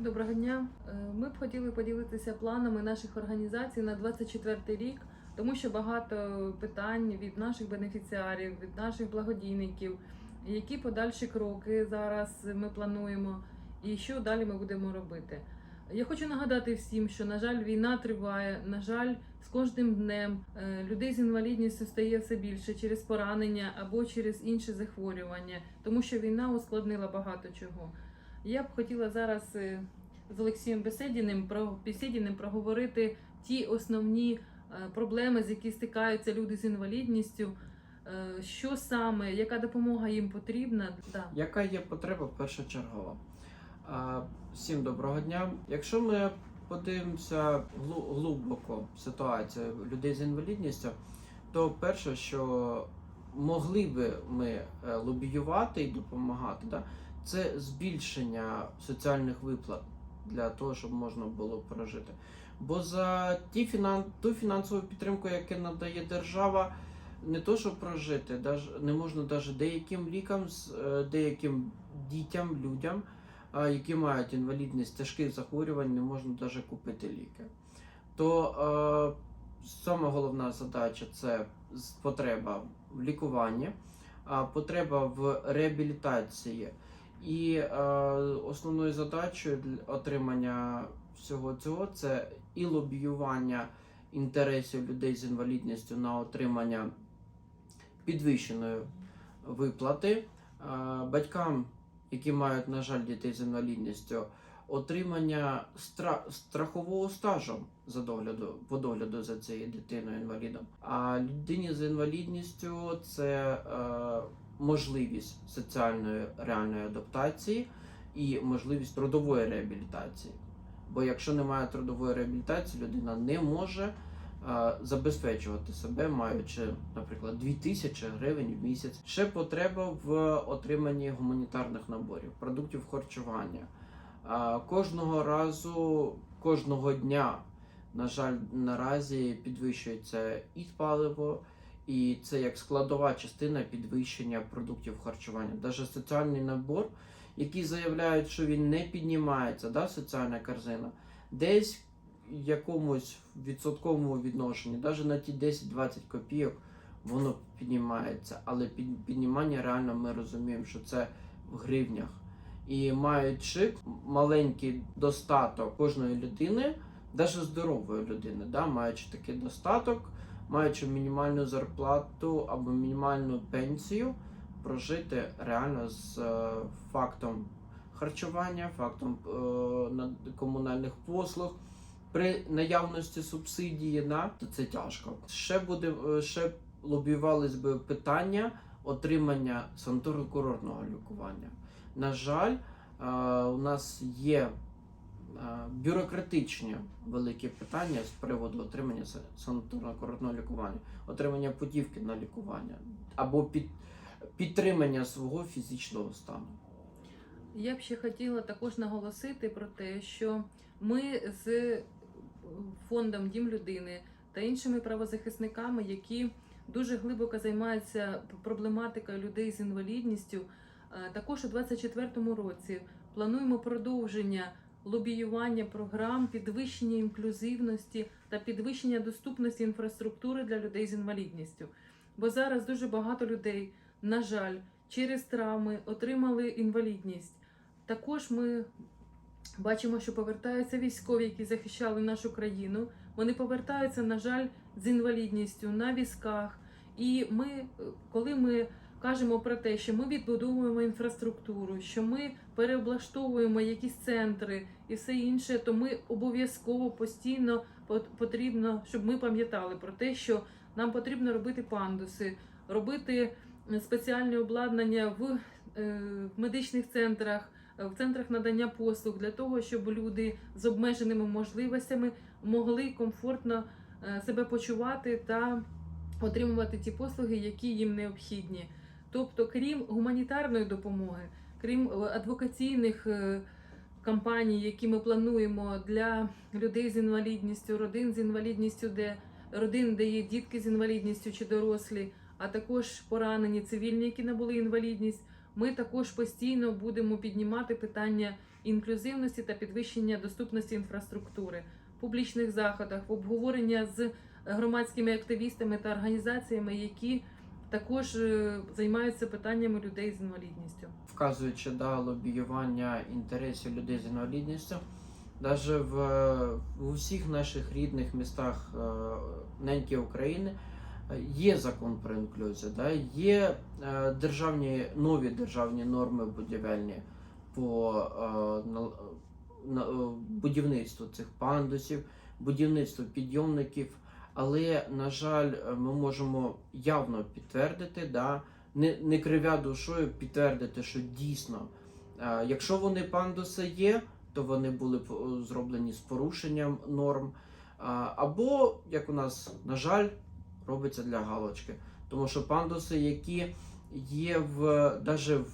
Доброго дня. Е, Ми б хотіли поділитися планами наших організацій на 24 рік, тому що багато питань від наших бенефіціарів, від наших благодійників, які подальші кроки зараз ми плануємо, і що далі ми будемо робити. Я хочу нагадати всім, що на жаль, війна триває. На жаль, з кожним днем е, людей з інвалідністю стає все більше через поранення або через інші захворювання, тому що війна ускладнила багато чого. Я б хотіла зараз е, з Олексієм Беседіним про Беседіним проговорити ті основні е, проблеми, з які стикаються люди з інвалідністю. е, Що саме, яка допомога їм потрібна? Да. Яка є потреба першочергова? Всім доброго дня. Якщо ми подивимося глибоко ситуацію людей з інвалідністю, то перше, що могли би ми лобіювати і допомагати, да, це збільшення соціальних виплат для того, щоб можна було прожити. Бо за ті фінан... ту фінансову підтримку, яку надає держава, не то, щоб прожити, не можна навіть деяким лікам, е, деяким дітям, людям, які мають інвалідність тяжких захворювань, не можна навіть купити ліки. То е, саме головна задача це потреба в лікуванні, потреба в реабілітації. І е, основною задачею для отримання всього цього це і лобіювання інтересів людей з інвалідністю на отримання підвищеної виплати е, батькам, які мають, на жаль, дітей з інвалідністю, отримання стра- страхового стажу за догляду по догляду за цією дитиною інвалідом. А людині з інвалідністю це е, можливість соціальної реальної адаптації і можливість трудової реабілітації. Бо якщо немає трудової реабілітації, людина не може а, забезпечувати себе, маючи, наприклад, 2000 гривень в місяць. Ще потреба в отриманні гуманітарних наборів, продуктів харчування. А, Кожного разу, кожного дня, на жаль, наразі підвищується і паливо, і це як складова частина підвищення продуктів харчування. Навіть соціальний набор, який заявляють, що він не піднімається, да, соціальна корзина, десь в якомусь відсотковому відношенні, навіть на ті 10-20 копійок, воно піднімається. Але під, піднімання реально ми розуміємо, що це в гривнях. І маючи маленький достаток кожної людини, навіть здорової людини, да, маючи такий достаток, маючи мінімальну зарплату або мінімальну пенсію, прожити реально з е, фактом харчування, фактом е, комунальних послуг. При наявності субсидії на то це тяжко. Ще буде е, ще лобіювались би питання отримання санаторно-курортного лікування. На жаль, е, у нас є бюрократичні великі питання з приводу отримання са- санаторно-курортного лікування, отримання путівки на лікування або під, підтримання свого фізичного стану. Я б ще хотіла також наголосити про те, що ми з фондом Дім людини та іншими правозахисниками, які дуже глибоко займаються проблематикою людей з інвалідністю, е, також у 2024 році плануємо продовження лобіювання програм підвищення інклюзивності та підвищення доступності інфраструктури для людей з інвалідністю. Бо зараз дуже багато людей, на жаль, через травми отримали інвалідність. Також ми бачимо, що повертаються військові, які захищали нашу країну. Вони повертаються, на жаль, з інвалідністю на візках. І ми, коли ми кажемо про те, що ми відбудовуємо інфраструктуру, що ми переоблаштовуємо якісь центри і все інше, то ми обов'язково постійно пот- потрібно, щоб ми пам'ятали про те, що нам потрібно робити пандуси, робити спеціальне обладнання в е, медичних центрах, е, в центрах надання послуг для того, щоб люди з обмеженими можливостями могли комфортно е, себе почувати та отримувати ті послуги, які їм необхідні. Тобто, крім гуманітарної допомоги, крім е, адвокаційних е, кампаній, які ми плануємо для людей з інвалідністю, родин з інвалідністю, де родин, де є дітки з інвалідністю чи дорослі, а також поранені цивільні, які набули інвалідність. Ми також постійно будемо піднімати питання інклюзивності та підвищення доступності інфраструктури, публічних заходах, обговорення з громадськими активістами та організаціями, які також е, займаються питаннями людей з інвалідністю. вказуючи да, лобіювання інтересів людей з інвалідністю, навіть в, в усіх наших рідних містах е, неньки України е, є закон про інклюзію, да, є е, державні нові державні норми будівельні по е, на, на, е, будівництву цих пандусів, будівництву підйомників. Але, на жаль, е, ми можемо явно підтвердити, да, не, не кривя душою підтвердити, що дійсно, е, якщо вони пандуси є, то вони були е, зроблені з порушенням норм. Або, як у нас, на жаль, робиться для галочки. Тому що пандуси, які є в навіть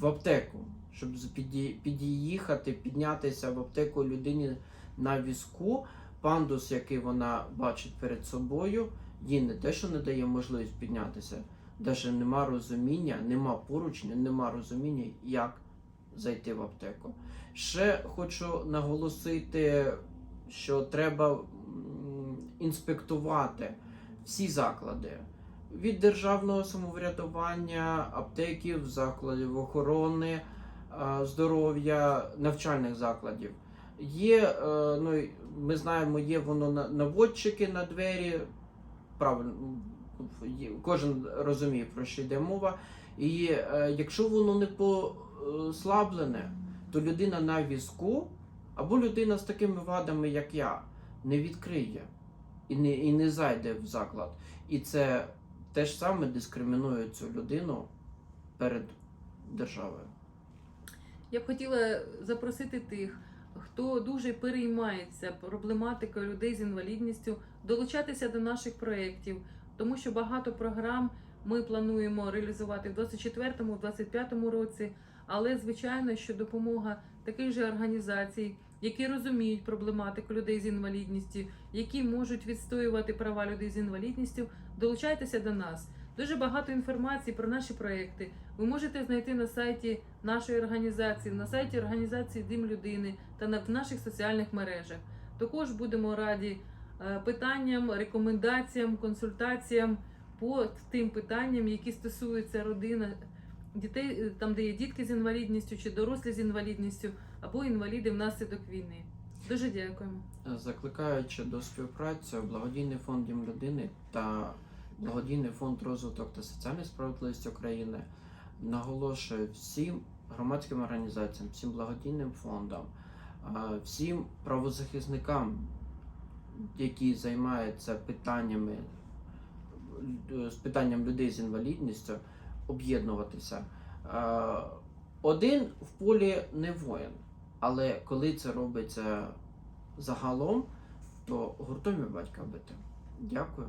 в, аптеку, щоб під'їхати, піднятися в аптеку людині на візку, пандус, який вона бачить перед собою, їй не те, що не дає можливість піднятися, навіть нема розуміння, нема поручня, нема розуміння, як зайти в аптеку. Ще хочу наголосити, що треба інспектувати всі заклади. Від державного самоврядування, аптеків, закладів охорони, здоров'я, навчальних закладів. Є, е, ну, ми знаємо, є воно на- наводчики на двері. Правильно, кожен розуміє, про що йде мова. І е, якщо воно не послаблене, то людина на візку або людина з такими вадами, як я, не відкриє і не, і не зайде в заклад. І це те ж саме дискримінує цю людину перед державою. Я б хотіла запросити тих, хто дуже переймається проблематикою людей з інвалідністю, долучатися до наших проєктів, тому що багато програм ми плануємо реалізувати в 24-му, в 25-му році. Але звичайно, що допомога таких же організацій, які розуміють проблематику людей з інвалідністю, які можуть відстоювати права людей з інвалідністю, долучайтеся до нас. Дуже багато інформації про наші проекти ви можете знайти на сайті нашої організації, на сайті організації Дім людини та на наших соціальних мережах. Також будемо раді е, питанням, рекомендаціям, консультаціям по тим питанням, які стосуються родини дітей, е, там де є дітки з інвалідністю чи дорослі з інвалідністю, або інваліди внаслідок війни. Дуже дякуємо. Закликаючи до співпраці, благодійний фонд Дім людини та благодійний фонд розвиток та соціальної справедливості України наголошує всім громадським організаціям, всім благодійним фондам, всім правозахисникам, які займаються питаннями е, з питанням людей з інвалідністю, об'єднуватися. Один в полі не воїн, але коли це робиться загалом, то гуртом і батька бити. Дякую,